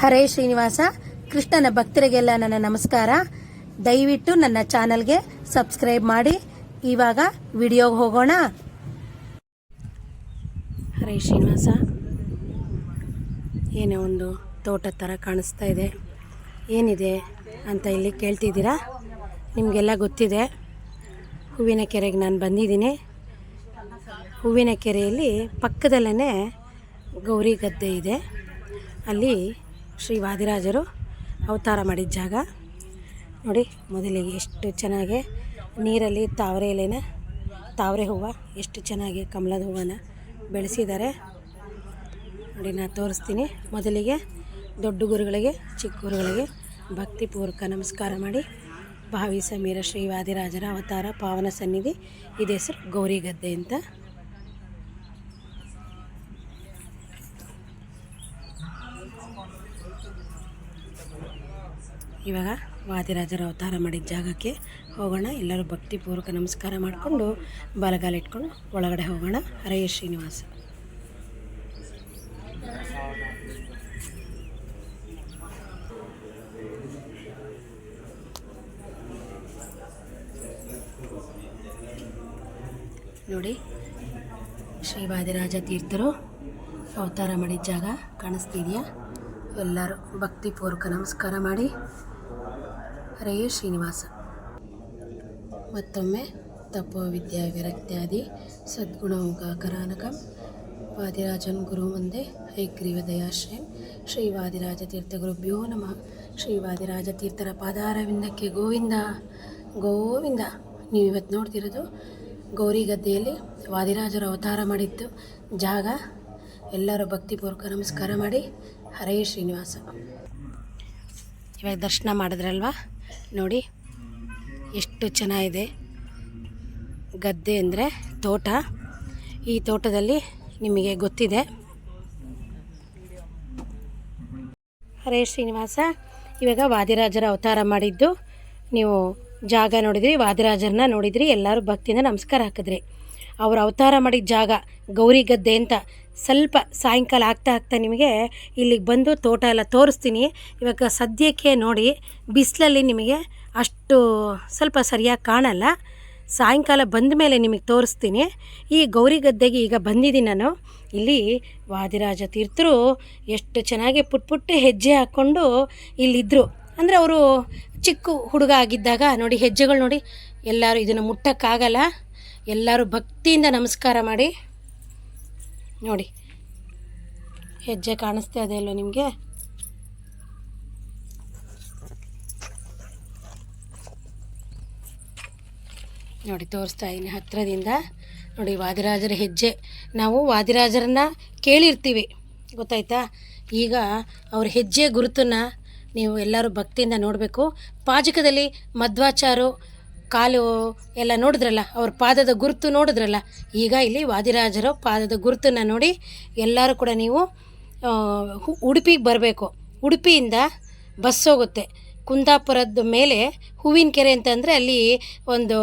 ಹರೇ ಶ್ರೀನಿವಾಸ, ಕೃಷ್ಣನ ಭಕ್ತರಿಗೆಲ್ಲ ನನ್ನ ನಮಸ್ಕಾರ. ದಯವಿಟ್ಟು ನನ್ನ ಚಾನಲ್ಗೆ ಸಬ್ಸ್ಕ್ರೈಬ್ ಮಾಡಿ. ಇವಾಗ ವಿಡಿಯೋಗೆ ಹೋಗೋಣ. ಹರೇ ಶ್ರೀನಿವಾಸ. ಏನೇ ಒಂದು ತೋಟ ಥರ ಕಾಣಿಸ್ತಾ ಇದೆ. ಏನಿದೆ ಅಂತ ಇಲ್ಲಿ ಕೇಳ್ತಿದ್ದೀರಾ? ನಿಮಗೆಲ್ಲ ಗೊತ್ತಿದೆ. ಹೂವಿನ ಕೆರೆಗೆ ನಾನು ಬಂದಿದ್ದೀನಿ. ಹೂವಿನ ಕೆರೆಯಲ್ಲಿ ಪಕ್ಕದಲ್ಲೇ ಗೌರಿ ಗದ್ದೆ ಇದೆ. ಅಲ್ಲಿ ಶ್ರೀ ವಾದಿರಾಜರು ಅವತಾರ ಮಾಡಿದ ಜಾಗ. ನೋಡಿ, ಮೊದಲಿಗೆ ಎಷ್ಟು ಚೆನ್ನಾಗಿ ನೀರಲ್ಲಿ ತಾವರೆ ಎಲೆನ, ತಾವರೆ ಹೂವು, ಎಷ್ಟು ಚೆನ್ನಾಗಿ ಕಮಲದ ಹೂವನ ಬೆಳೆಸಿದ್ದಾರೆ. ನೋಡಿ ನಾನು ತೋರಿಸ್ತೀನಿ. ಮೊದಲಿಗೆ ದೊಡ್ಡ ಗುರುಗಳಿಗೆ, ಚಿಕ್ಕ ಗುರುಗಳಿಗೆ ಭಕ್ತಿಪೂರ್ವಕ ನಮಸ್ಕಾರ ಮಾಡಿ. ಭಾವಿ ಸಮೀರ ಶ್ರೀ ವಾದಿರಾಜರ ಅವತಾರ ಪಾವನ ಸನ್ನಿಧಿ. ಇದು ಹೆಸರು ಗೌರಿ ಗದ್ದೆ ಅಂತ. ಇವಾಗ ವಾದಿರಾಜರ ಅವತಾರ ಮಾಡಿದ ಜಾಗಕ್ಕೆ ಹೋಗೋಣ. ಎಲ್ಲರೂ ಭಕ್ತಿಪೂರ್ವಕ ನಮಸ್ಕಾರ ಮಾಡಿಕೊಂಡು ಇಟ್ಕೊಂಡು ಒಳಗಡೆ ಹೋಗೋಣ. ಹರೆಯ ಶ್ರೀನಿವಾಸ. ನೋಡಿ, ಶ್ರೀ ವಾದಿರಾಜ ತೀರ್ಥರು ಅವತಾರ ಮಾಡಿದ ಜಾಗ ಕಾಣಿಸ್ತಿದೆಯಾ? ಎಲ್ಲರೂ ಭಕ್ತಿಪೂರ್ವಕ ನಮಸ್ಕಾರ ಮಾಡಿ. ಹರೇ ಶ್ರೀನಿವಾಸ. ಮತ್ತೊಮ್ಮೆ ತಪೋ ವಿದ್ಯಾ ವಿರಕ್ತ್ಯಾದಿ ಸದ್ಗುಣೌಗಾಕರಾನಕಂ ವಾದಿರಾಜನ್ ಗುರು ಮುಂದೆ ಹೈಗ್ರೀವ ದಯಾಶ್ರಯಂ. ಶ್ರೀ ವಾದಿರಾಜ ತೀರ್ಥ ಗುರುಭ್ಯೋ ನಮಃ. ಶ್ರೀ ವಾದಿರಾಜ ತೀರ್ಥರ ಪಾದಾರವಿಂದಕ್ಕೆ ಗೋವಿಂದ ಗೋವಿಂದ. ನೀವು ಇವತ್ತು ನೋಡ್ತಿರೋದು ಗೌರಿ ಗದ್ದೆಯಲ್ಲಿ ವಾದಿರಾಜರು ಅವತಾರ ಮಾಡಿದ್ದು ಜಾಗ. ಎಲ್ಲರೂ ಭಕ್ತಿಪೂರ್ವಕ ನಮಸ್ಕಾರ ಮಾಡಿ. ಹರೇ ಶ್ರೀನಿವಾಸ. ಇವಾಗ ದರ್ಶನ ಮಾಡಿದ್ರಲ್ವಾ? ನೋಡಿ, ಎಷ್ಟು ಚೆನ್ನಾಗಿದೆ. ಗದ್ದೆ ಅಂದರೆ ತೋಟ. ಈ ತೋಟದಲ್ಲಿ ನಿಮಗೆ ಗೊತ್ತಿದೆ. ಹರೇ ಶ್ರೀನಿವಾಸ, ಇವಾಗ ವಾದಿರಾಜರ ಅವತಾರ ಮಾಡಿದ್ದು ನೀವು ಜಾಗ ನೋಡಿದ್ರಿ, ವಾದಿರಾಜರನ್ನ ನೋಡಿದ್ರಿ, ಎಲ್ಲರೂ ಭಕ್ತಿಯಿಂದ ನಮಸ್ಕಾರ ಹಾಕಿದ್ರಿ. ಅವರು ಅವತಾರ ಮಾಡಿದ ಜಾಗ ಗೌರಿ ಗದ್ದೆ ಅಂತ ಸ್ವಲ್ಪ ಸಾಯಂಕಾಲ ಆಗ್ತಾ ಆಗ್ತಾ ನಿಮಗೆ ಇಲ್ಲಿಗೆ ಬಂದು ತೋಟ ಎಲ್ಲ ತೋರಿಸ್ತೀನಿ. ಇವಾಗ ಸದ್ಯಕ್ಕೆ ನೋಡಿ ಬಿಸಿಲಲ್ಲಿ ನಿಮಗೆ ಅಷ್ಟು ಸ್ವಲ್ಪ ಸರಿಯಾಗಿ ಕಾಣಲ್ಲ. ಸಾಯಂಕಾಲ ಬಂದ ಮೇಲೆ ನಿಮಗೆ ತೋರಿಸ್ತೀನಿ. ಈ ಗೌರಿ ಗದ್ದೆಗೆ ಈಗ ಬಂದಿದ್ದೀನಿ ನಾನು. ಇಲ್ಲಿ ವಾದಿರಾಜ ತೀರ್ಥರು ಎಷ್ಟು ಚೆನ್ನಾಗಿ ಪುಟ್ ಪುಟ್ಟ ಹೆಜ್ಜೆ ಹಾಕ್ಕೊಂಡು ಇಲ್ಲಿದ್ದರು ಅಂದರೆ ಅವರು ಚಿಕ್ಕ ಹುಡುಗ ಆಗಿದ್ದಾಗ ನೋಡಿ ಹೆಜ್ಜೆಗಳು ನೋಡಿ ಎಲ್ಲರೂ ಇದನ್ನು ಮುಟ್ಟಕ್ಕಾಗಲ್ಲ. ಎಲ್ಲರೂ ಭಕ್ತಿಯಿಂದ ನಮಸ್ಕಾರ ಮಾಡಿ. ನೋಡಿ. ಹೆಜ್ಜೆ ಕಾಣಿಸ್ತಾ ಇದೆ ಅಲ್ವ ನಿಮಗೆ? ನೋಡಿ, ತೋರಿಸ್ತಾ ಇದ್ದೀನಿ ಹತ್ತಿರದಿಂದ. ನೋಡಿ, ವಾದಿರಾಜರ ಹೆಜ್ಜೆ. ನಾವು ವಾದಿರಾಜರನ್ನ ಕೇಳಿರ್ತೀವಿ. ಗೊತ್ತಾಯ್ತಾ? ಈಗ ಅವ್ರ ಹೆಜ್ಜೆ ಗುರುತನ್ನು ನೀವು ಎಲ್ಲರೂ ಭಕ್ತಿಯಿಂದ ನೋಡಬೇಕು. ಪಾಜಕದಲ್ಲಿ ಮಧ್ವಾಚಾರು ಕಾಲು ಎಲ್ಲ ನೋಡಿದ್ರಲ್ಲ, ಅವ್ರ ಪಾದದ ಗುರುತು ನೋಡಿದ್ರಲ್ಲ, ಈಗ ಇಲ್ಲಿ ವಾದಿರಾಜರ ಪಾದದ ಗುರುತನ್ನು ನೋಡಿ ಎಲ್ಲರೂ ಕೂಡ ನೀವು ಉಡುಪಿಗೆ ಬರಬೇಕು. ಉಡುಪಿಯಿಂದ ಬಸ್ ಹೋಗುತ್ತೆ. ಕುಂದಾಪುರದ ಮೇಲೆ ಹೂವಿನ ಕೆರೆ ಅಂತಂದರೆ ಅಲ್ಲಿ ಒಂದು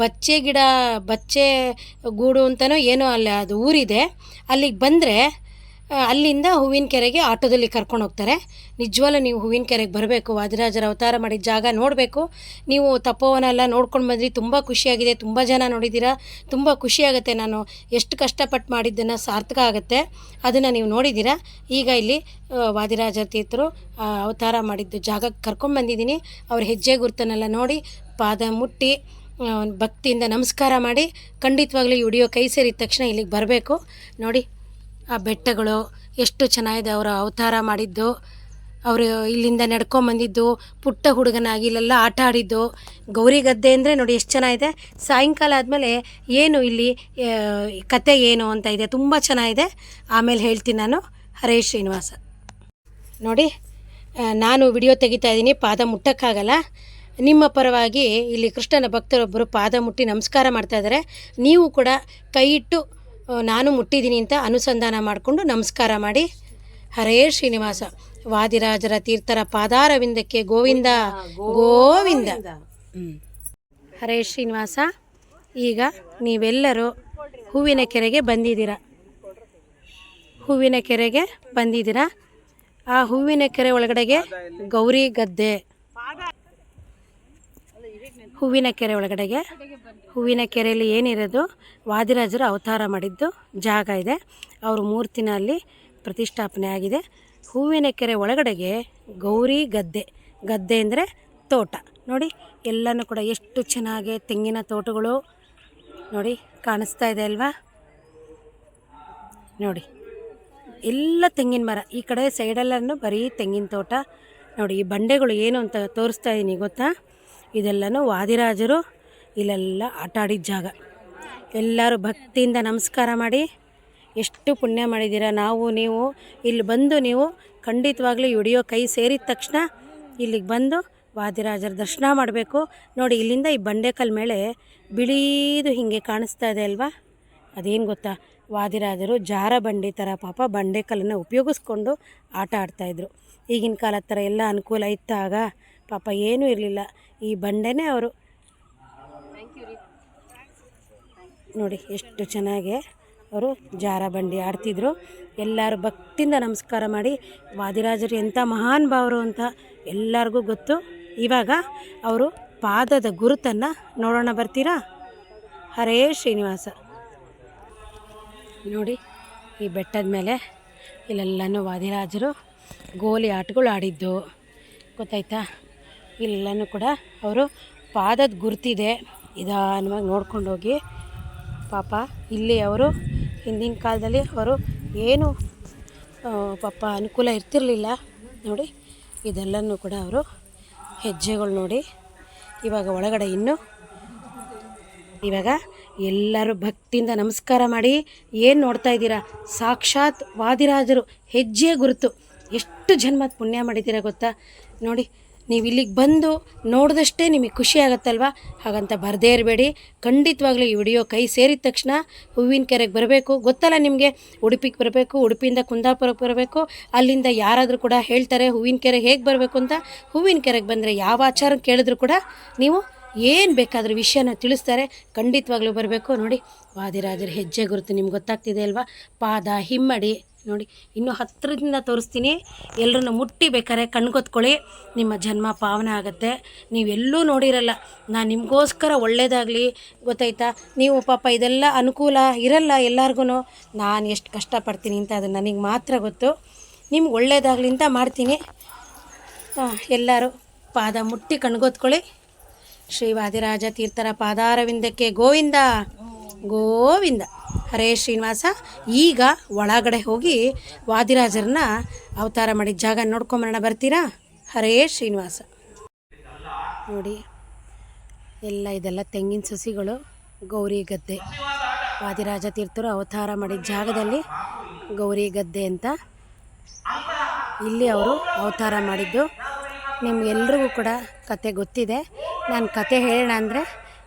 ಬಚ್ಚೆ ಗಿಡ, ಬಚ್ಚೆ ಗೂಡು ಅಂತಲೂ ಏನೋ ಅಲ್ಲಿ, ಅದು ಊರಿದೆ. ಅಲ್ಲಿಗೆ ಬಂದರೆ ಅಲ್ಲಿಂದ ಹೂವಿನ ಕೆರೆಗೆ ಆಟೋದಲ್ಲಿ ಕರ್ಕೊಂಡು ಹೋಗ್ತಾರೆ. ನಿಜವಾಗ್ಲೂ ನೀವು ಹೂವಿನ ಕೆರೆಗೆ ಬರಬೇಕು, ವಾದಿರಾಜರ ಅವತಾರ ಮಾಡಿದ ಜಾಗ ನೋಡಬೇಕು. ನೀವು ತಪೋವನ ಎಲ್ಲ ನೋಡ್ಕೊಂಡು ಬಂದ್ರಿ, ತುಂಬ ಖುಷಿಯಾಗಿದೆ, ತುಂಬ ಜನ ನೋಡಿದ್ದೀರಾ, ತುಂಬ ಖುಷಿಯಾಗುತ್ತೆ. ನಾನು ಎಷ್ಟು ಕಷ್ಟಪಟ್ಟು ಮಾಡಿದ್ದನ್ನು ಸಾರ್ಥಕ ಆಗುತ್ತೆ, ಅದನ್ನು ನೀವು ನೋಡಿದ್ದೀರಾ. ಈಗ ಇಲ್ಲಿ ವಾದಿರಾಜರ ವಾದಿರಾಜ ತೀರ್ಥರು ಅವತಾರ ಮಾಡಿದ್ದು ಜಾಗಕ್ಕೆ ಕರ್ಕೊಂಡ್ಬಂದಿದ್ದೀನಿ ಅವ್ರ ಹೆಜ್ಜೆ ಗುರುತನ್ನೆಲ್ಲ ನೋಡಿ, ಪಾದ ಮುಟ್ಟಿ ಭಕ್ತಿಯಿಂದ ನಮಸ್ಕಾರ ಮಾಡಿ, ಖಂಡಿತವಾಗ್ಲೂ ಈ ವಿಡಿಯೋ ಕೈ ಸೇರಿದ ತಕ್ಷಣ ಇಲ್ಲಿಗೆ ಬರಬೇಕು. ನೋಡಿ. ಆ ಬೆಟ್ಟಗಳು ಎಷ್ಟು ಚೆನ್ನಾಗಿದೆ ಅವರು ಅವತಾರ ಮಾಡಿದ್ದು. ಅವರು ಇಲ್ಲಿಂದ ನಡ್ಕೊಂಬಂದಿದ್ದು ಪುಟ್ಟ ಹುಡುಗನಾಗಿ ಇಲ್ಲೆಲ್ಲ ಆಟ ಆಡಿದ್ದು. ಗೌರಿ ಗದ್ದೆ ಅಂದರೆ ನೋಡಿ ಎಷ್ಟು ಚೆನ್ನಾಗಿದೆ. ಸಾಯಂಕಾಲ ಆದಮೇಲೆ ಏನು ಇಲ್ಲಿ ಕತೆ ಏನು ಅಂತ ಇದೆ, ತುಂಬ ಚೆನ್ನಾಗಿದೆ. ಆಮೇಲೆ ಹೇಳ್ತೀನಿ ನಾನು. ಹರೇ ಶ್ರೀನಿವಾಸ. ನೋಡಿ ನಾನು ವಿಡಿಯೋ ತೆಗಿತಾ ಇದ್ದೀನಿ, ಪಾದ ಮುಟ್ಟಕ್ಕಾಗಲ್ಲ. ನಿಮ್ಮ ಪರವಾಗಿ ಇಲ್ಲಿ ಕೃಷ್ಣನ ಭಕ್ತರೊಬ್ಬರು ಪಾದ ಮುಟ್ಟಿ ನಮಸ್ಕಾರ ಮಾಡ್ತಾಯಿದ್ದಾರೆ ನೀವು ಕೂಡ ಕೈ ಇಟ್ಟು ನಾನು ಮುಟ್ಟಿದ್ದೀನಿ ಅಂತ ಅನುಸಂಧಾನ ಮಾಡಿಕೊಂಡು ನಮಸ್ಕಾರ ಮಾಡಿ. ಹರೇ ಶ್ರೀನಿವಾಸ. ವಾದಿರಾಜರ ತೀರ್ಥರ ಪಾದಾರವಿಂದಕ್ಕೆ ಗೋವಿಂದ ಗೋವಿಂದ. ಹರೇ ಶ್ರೀನಿವಾಸ, ಈಗ ನೀವೆಲ್ಲರೂ ಹೂವಿನ ಕೆರೆಗೆ ಬಂದಿದ್ದೀರ? ಹೂವಿನ ಕೆರೆಗೆ ಬಂದಿದ್ದೀರ? ಆ ಹೂವಿನ ಕೆರೆ ಒಳಗಡೆಗೆ ಗೌರಿ ಗದ್ದೆ. ಹೂವಿನ ಕೆರೆ ಒಳಗಡೆಗೆ ಹೂವಿನ ಕೆರೆಯಲ್ಲಿ ಏನಿರೋದು, ವಾದಿರಾಜರು ಅವತಾರ ಮಾಡಿದ್ದು ಜಾಗ ಇದೆ. ಅವರು ಮೂರ್ತಿನಲ್ಲಿ ಪ್ರತಿಷ್ಠಾಪನೆ ಆಗಿದೆ. ಹೂವಿನ ಕೆರೆ ಒಳಗಡೆಗೆ ಗೌರಿ ಗದ್ದೆ. ಗದ್ದೆ ಅಂದರೆ ತೋಟ. ನೋಡಿ, ಎಲ್ಲನೂ ಕೂಡ ಎಷ್ಟು ಚೆನ್ನಾಗಿ ತೆಂಗಿನ ತೋಟಗಳು ನೋಡಿ ಕಾಣಿಸ್ತಾ ಇದೆ ಅಲ್ವಾ? ನೋಡಿ, ಎಲ್ಲ ತೆಂಗಿನ ಮರ. ಈ ಕಡೆ ಸೈಡಲ್ಲೂ ಬರೀ ತೆಂಗಿನ ತೋಟ. ನೋಡಿ, ಈ ಬಂಡೆಗಳು ಏನು ಅಂತ ತೋರಿಸ್ತಾ ಇದ್ದೀನಿ ಗೊತ್ತಾ? ಇದೆಲ್ಲನೂ ವಾದಿರಾಜರು ಇಲ್ಲೆಲ್ಲ ಆಟ ಆಡಿದ ಜಾಗ. ಎಲ್ಲರೂ ಭಕ್ತಿಯಿಂದ ನಮಸ್ಕಾರ ಮಾಡಿ, ಎಷ್ಟು ಪುಣ್ಯ ಮಾಡಿದ್ದೀರ ನಾವು, ನೀವು, ಇಲ್ಲಿ ಬಂದು ನೀವು ಖಂಡಿತವಾಗ್ಲೂ ಹಿಡಿಯೋ ಕೈ ಸೇರಿದ ತಕ್ಷಣ ಇಲ್ಲಿಗೆ ಬಂದು ವಾದಿರಾಜರ ದರ್ಶನ ಮಾಡಬೇಕು. ನೋಡಿ, ಇಲ್ಲಿಂದ ಈ ಬಂಡೆಕಲ್ ಮೇಲೆ ಬಿಳೀದು ಹೀಗೆ ಕಾಣಿಸ್ತಾ ಇದೆ ಅಲ್ವಾ? ಅದೇನು ಗೊತ್ತಾ? ವಾದಿರಾಜರು ಜಾರ ಬಂಡಿ ಥರ ಪಾಪ ಬಂಡೆಕಲ್ಲನ್ನು ಉಪಯೋಗಿಸ್ಕೊಂಡು ಆಟ ಆಡ್ತಾಯಿದ್ರು ಈಗಿನ ಕಾಲದ ಥರ ಎಲ್ಲ ಅನುಕೂಲ ಇತ್ತಾಗ ಪಾಪ ಏನೂ ಇರಲಿಲ್ಲ. ಈ ಬಂಡೆನೇ ಅವರು ನೋಡಿ ಎಷ್ಟು ಚೆನ್ನಾಗಿ ಅವರು ಜಾರ ಬಂಡಿ ಆಡ್ತಿದ್ರು. ಎಲ್ಲರೂ ಭಕ್ತಿಯಿಂದ ನಮಸ್ಕಾರ ಮಾಡಿ ವಾದಿರಾಜರು ಎಂಥ ಮಹಾನ್ ಭಾವರು ಅಂತ ಎಲ್ಲರಿಗೂ ಗೊತ್ತು. ಇವಾಗ ಅವರು ಪಾದದ ಗುರುತನ್ನು ನೋಡೋಣ ಬರ್ತೀರಾ? ಹರೇ ಶ್ರೀನಿವಾಸ. ನೋಡಿ ಈ ಬೆಟ್ಟದ ಮೇಲೆ ಇಲ್ಲೆಲ್ಲನೂ ವಾದಿರಾಜರು ಗೋಲಿ ಆಟಗಳು ಆಡಿದ್ದು. ಗೊತ್ತಾಯ್ತಾ? ಇಲ್ಲೆಲ್ಲನೂ ಕೂಡ ಅವರು ಪಾದದ ಗುರುತಿದೆ. ನಿಧಾನವಾಗಿ ನೋಡ್ಕೊಂಡು ಹೋಗಿ ಪಾಪ ಇಲ್ಲಿ ಅವರು, ಹಿಂದಿನ ಕಾಲದಲ್ಲಿ ಅವರು ಏನು ಪಾಪ ಅನುಕೂಲ ಇರ್ತಿರಲಿಲ್ಲ ನೋಡಿ. ಇದೆಲ್ಲನೂ ಕೂಡ ಅವರು ಹೆಜ್ಜೆಗಳು ನೋಡಿ. ಇವಾಗ ಒಳಗಡೆ ಇನ್ನು ಇವಾಗ ಎಲ್ಲರೂ ಭಕ್ತಿಯಿಂದ ನಮಸ್ಕಾರ ಮಾಡಿ, ಏನು ನೋಡ್ತಾ ಇದ್ದೀರಾ? ಸಾಕ್ಷಾತ್ ವಾದಿರಾಜರು, ಹೆಜ್ಜೆ ಗುರುತು. ಎಷ್ಟು ಜನ್ಮದ ಪುಣ್ಯ ಮಾಡಿದ್ದೀರಾ ಗೊತ್ತಾ? ನೋಡಿ ನೀವು ಇಲ್ಲಿಗೆ ಬಂದು ನೋಡಿದಷ್ಟೇ ನಿಮಗೆ ಖುಷಿ ಆಗುತ್ತಲ್ವಾ? ಹಾಗಂತ ಬರದೇ ಇರಬೇಡಿ. ಖಂಡಿತವಾಗ್ಲೂ ಈ ವಿಡಿಯೋ ಕೈ ಸೇರಿದ ತಕ್ಷಣ ಹೂವಿನ ಕೆರೆಗೆ ಬರಬೇಕು. ಗೊತ್ತಲ್ಲ ನಿಮಗೆ? ಉಡುಪಿಗೆ ಬರಬೇಕು, ಉಡುಪಿಯಿಂದ ಕುಂದಾಪುರಕ್ಕೆ ಬರಬೇಕು, ಅಲ್ಲಿಂದ ಯಾರಾದರೂ ಕೂಡ ಹೇಳ್ತಾರೆ ಹೂವಿನ ಕೆರೆಗೆ ಹೇಗೆ ಬರಬೇಕು ಅಂತ. ಹೂವಿನ ಕೆರೆಗೆ ಬಂದರೆ ಯಾವ ಆಚಾರ ಕೇಳಿದ್ರು ಕೂಡ ನೀವು ಏನು ಬೇಕಾದರೂ ವಿಷಯನ ತಿಳಿಸ್ತಾರೆ. ಖಂಡಿತವಾಗ್ಲೂ ಬರಬೇಕು. ನೋಡಿ, ವಾದಿರಾಜರ ಹೆಜ್ಜೆ ಗುರುತು ನಿಮ್ಗೆ ಗೊತ್ತಾಗ್ತಿದೆ ಅಲ್ವಾ? ಪಾದ, ಹಿಮ್ಮಡಿ. ನೋಡಿ, ಇನ್ನೂ ಹತ್ತಿರದಿಂದ ತೋರಿಸ್ತೀನಿ. ಎಲ್ಲರನ್ನು ಮುಟ್ಟಿ ಬೇಕಾದ್ರೆ ಕಣ್ಗೊತ್ಕೊಳ್ಳಿ. ನಿಮ್ಮ ಜನ್ಮ ಪಾವನ ಆಗುತ್ತೆ. ನೀವೆಲ್ಲೂ ನೋಡಿರಲ್ಲ, ನಾನು ನಿಮಗೋಸ್ಕರ ಒಳ್ಳೇದಾಗಲಿ. ಗೊತ್ತಾಯ್ತಾ? ನೀವು ಪಾಪ ಇದೆಲ್ಲ ಅನುಕೂಲ ಇರಲ್ಲ ಎಲ್ಲರಿಗೂ ನಾನು ಎಷ್ಟು ಕಷ್ಟಪಡ್ತೀನಿ ಅಂತ ಅದು ನನಗೆ ಮಾತ್ರ ಗೊತ್ತು. ನಿಮ್ಗೆ ಒಳ್ಳೇದಾಗಲಿ ಅಂತ ಮಾಡ್ತೀನಿ. ಎಲ್ಲರೂ ಪಾದ ಮುಟ್ಟಿ ಕಣ್ಗೊತ್ಕೊಳ್ಳಿ. ಶ್ರೀ ವಾದಿರಾಜ ತೀರ್ಥರ ಪಾದಾರವಿಂದಕ್ಕೆ ಗೋವಿಂದ. ಗೋವಿಂದ. ಹರೇ ಶ್ರೀನಿವಾಸ, ಈಗ ಒಳಗಡೆ ಹೋಗಿ ವಾದಿರಾಜರನ್ನ ಅವತಾರ ಮಾಡಿದ ಜಾಗ ನೋಡ್ಕೊಂಬರೋಣ, ಬರ್ತೀರಾ? ಹರೇ ಶ್ರೀನಿವಾಸ. ನೋಡಿ, ಎಲ್ಲ ಇದೆಲ್ಲ ತೆಂಗಿನ ಸಸಿಗಳು, ಗೌರಿ ಗದ್ದೆ. ವಾದಿರಾಜ ತೀರ್ಥರು ಅವತಾರ ಮಾಡಿದ ಜಾಗದಲ್ಲಿ ಗೌರಿ ಗದ್ದೆ ಅಂತ. ಇಲ್ಲಿ ಅವರು ಅವತಾರ ಮಾಡಿದ್ದು. ನಿಮ್ಗೆಲ್ರಿಗೂ ಕೂಡ ಕತೆ ಗೊತ್ತಿದೆ. ನಾನು ಕತೆ ಹೇಳೋಣ ಅಂದರೆ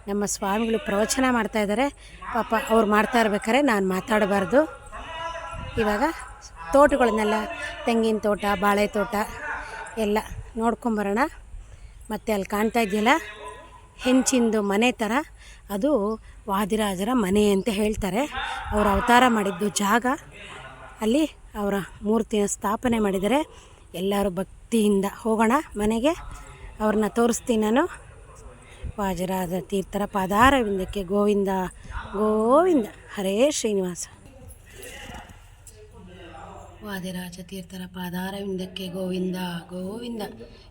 ನಮ್ಮ ಸ್ವಾಮಿಗಳು ಪ್ರವಚನ ಮಾಡ್ತಾ ಇದ್ದಾರೆ ಪಾಪ ಅವ್ರು ಮಾಡ್ತಾ ಇರ್ಬೇಕಾದ್ರೆ ನಾನು ಮಾತಾಡಬಾರ್ದು. ಇವಾಗ ತೋಟಗಳನ್ನೆಲ್ಲ ತೆಂಗಿನ ತೋಟ, ಬಾಳೆ ತೋಟ ಎಲ್ಲ ನೋಡ್ಕೊಂಬರೋಣ. ಮತ್ತು ಅಲ್ಲಿ ಕಾಣ್ತಾ ಇದೆಯಲ್ಲ, ಹೆಂಚಿಂದು ಮನೆ ಥರ ಅದು ವಾದಿರಾಜರ ಮನೆ ಅಂತ ಹೇಳ್ತಾರೆ. ಅವರು ಅವತಾರ ಮಾಡಿದ್ದು ಜಾಗ. ಅಲ್ಲಿ ಅವರ ಮೂರ್ತಿಯ ಸ್ಥಾಪನೆ ಮಾಡಿದರೆ ಎಲ್ಲರೂ ಭಕ್ತಿಯಿಂದ ಹೋಗೋಣ ಮನೆಗೆ. ಅವ್ರನ್ನ ತೋರಿಸ್ತೀನಿ ನಾನು. ವಾಜರಾಜ ತೀರ್ಥರ ಪಾದಾರವಿಂದಕ್ಕೆ ಗೋವಿಂದ ಗೋವಿಂದ. ಹರೇ ಶ್ರೀನಿವಾಸ. ವಾದಿರಾಜ ತೀರ್ಥರ ಪಾದಾರವಿಂದಕ್ಕೆ ಗೋವಿಂದ ಗೋವಿಂದ.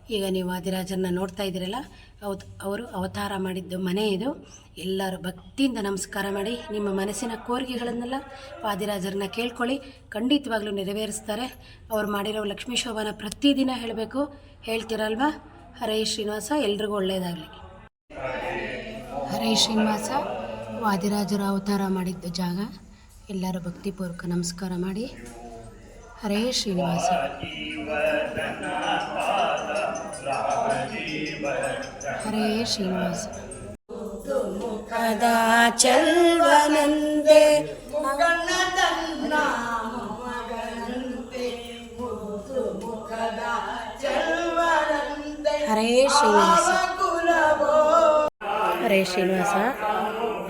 ಈಗ ನೀವು ವಾದಿರಾಜರನ್ನ ನೋಡ್ತಾ ಇದ್ದೀರಲ್ಲ ಅವ್ ಅವರು ಅವತಾರ ಮಾಡಿದ್ದು ಮನೆ ಇದು. ಎಲ್ಲರೂ ಭಕ್ತಿಯಿಂದ ನಮಸ್ಕಾರ ಮಾಡಿ, ನಿಮ್ಮ ಮನಸ್ಸಿನ ಕೋರಿಕೆಗಳನ್ನೆಲ್ಲ ವಾದಿರಾಜರನ್ನ ಕೇಳ್ಕೊಳ್ಳಿ. ಖಂಡಿತವಾಗ್ಲೂ ನೆರವೇರಿಸ್ತಾರೆ. ಅವ್ರು ಮಾಡಿರೋ ಲಕ್ಷ್ಮೀ ಶೋಭಾನ ಪ್ರತಿದಿನ ಹೇಳಬೇಕು. ಹೇಳ್ತೀರಲ್ವಾ? ಹರೇ ಶ್ರೀನಿವಾಸ, ಎಲ್ರಿಗೂ ಒಳ್ಳೆಯದಾಗಲಿ. ಹರೇ ಶ್ರೀನಿವಾಸ ವಾದಿರಾಜರ ಅವತಾರ ಮಾಡಿದ್ದ ಜಾಗ. ಎಲ್ಲರೂ ಭಕ್ತಿಪೂರ್ವಕ ನಮಸ್ಕಾರ ಮಾಡಿ. ಹರೇ ಶ್ರೀನಿವಾಸ. ಹರೇ ಶ್ರೀನಿವಾಸ. ಚಲ್ವನಂದೆ ಹರೇ ಶ್ರೀನಿವಾಸ. ಹರೇ ಶ್ರೀನಿವಾಸ.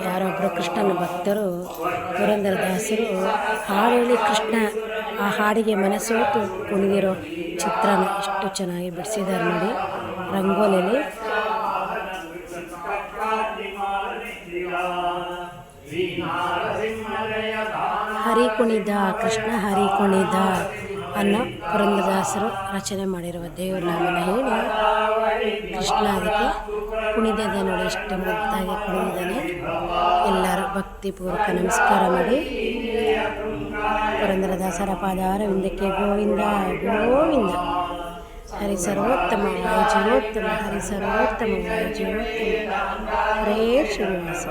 ಯಾರೊಬ್ಬರು ಕೃಷ್ಣನ ಭಕ್ತರು ಪುರಂದರದಾಸರು ಹಾಡು ಹೇಳಿ ಕೃಷ್ಣ, ಆ ಹಾಡಿಗೆ ಮನಸ್ಸೋತು ಕುಣಿದಿರೋ ಚಿತ್ರನ ಎಷ್ಟು ಚೆನ್ನಾಗಿ ಬಿಡಿಸಿದ್ದಾರೆ ನೋಡಿ. ರಂಗೋಲಿಯಲ್ಲಿ ಹರಿ ಕುಣಿದ ಕೃಷ್ಣ ಹರಿ ಕುಣಿದ ಅನ್ನೋ ಪುರಂದರದಾಸರು ರಚನೆ ಮಾಡಿರುವ ದೇವರ ನಾಮನ ಹೇಳಿ, ಕೃಷ್ಣ ಅದಕ್ಕೆ ಕುಣಿದಿದೆ ನೋಡಿ ಎಷ್ಟು ಮುದ್ದಾಗಿ ಕುಣಿದಿದ್ದಾನೆ ಎಲ್ಲರೂ ಭಕ್ತಿಪೂರ್ವಕ ನಮಸ್ಕಾರ ಮಾಡಿ. ಪುರಂದರದಾಸರ ಪಾದಾರ ವಿಂದಕ್ಕೆ ಗೋವಿಂದ ಗೋವಿಂದ. ಹರಿ ಸರ್ವೋತ್ತಮ ಜೀವೋತ್ತಮ, ಹರಿ ಸರ್ವೋತ್ತಮ ಜೀವೋತ್ತಮ. ಹರೇ ಶ್ರೀನಿವಾಸ.